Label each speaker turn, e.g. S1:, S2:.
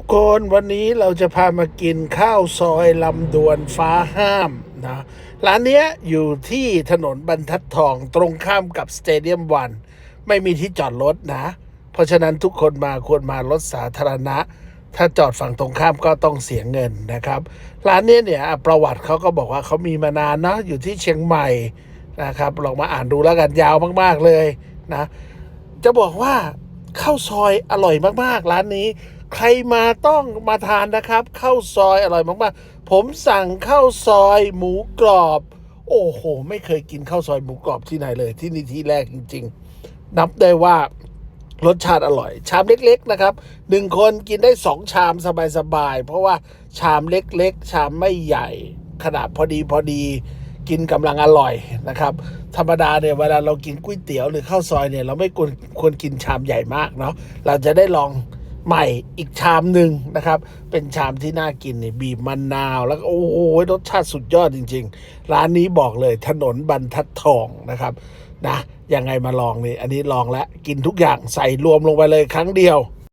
S1: ทุกคนวันนี้เราจะพามากินข้าวซอยลำดวนฟ้าห้ามนะร้านเนี้ยอยู่ที่ถนนบรรทัดทองตรงข้ามกับสเตเดียมวัน ไม่มีที่จอดรถนะ เพราะฉะนั้นทุกคนมาควรมารถสาธารณะ ถ้าจอดฝั่งตรงข้ามก็ต้องเสียเงินนะครับ ร้านเนี้ยเนี่ยประวัติเขาก็บอกว่าเขามีมานานเนาะอยู่ที่เชียงใหม่นะครับลองมาอ่านดูแล้วกันยาวมาก ๆเลยนะ จะบอกว่าข้าวซอยอร่อยมากๆ ร้านนี้ ใครมาต้องมาทานนะครับข้าวซอยอร่อยมากๆผมสั่งข้าวซอยหมูกรอบ โอ้โห ไม่เคยกินข้าวซอยหมูกรอบที่ไหนเลยที่นี่ที่แรกจริง ๆ นับได้ว่ารสชาติอร่อย ชามเล็ก ๆ นะครับหนึ่งคนกินได้สองชามสบาย ๆ เพราะว่าชามเล็ก ๆ ชามไม่ใหญ่ ขนาดพอดีพอดี กินกำลังอร่อยนะครับ ธรรมดาเนี่ยเวลาเรากินก๋วยเตี๋ยวหรือข้าวซอยเนี่ยเราไม่ควรควรกินชามใหญ่มากเนาะเราจะได้ลอง ใหม่อีกชามหนึ่งนะครับ เป็นชามที่น่ากินเนี่ยบีบมะนนาว แล้วก็โอ้โหรสชาติสุดยอดจริง ๆ ร้านนี้บอกเลยถนนบรรทัดทองนะครับนะยังไงมาลองนี่อันนี้ลองแล้วกินทุกอย่างใส่รวมลงไปเลยครั้งเดียว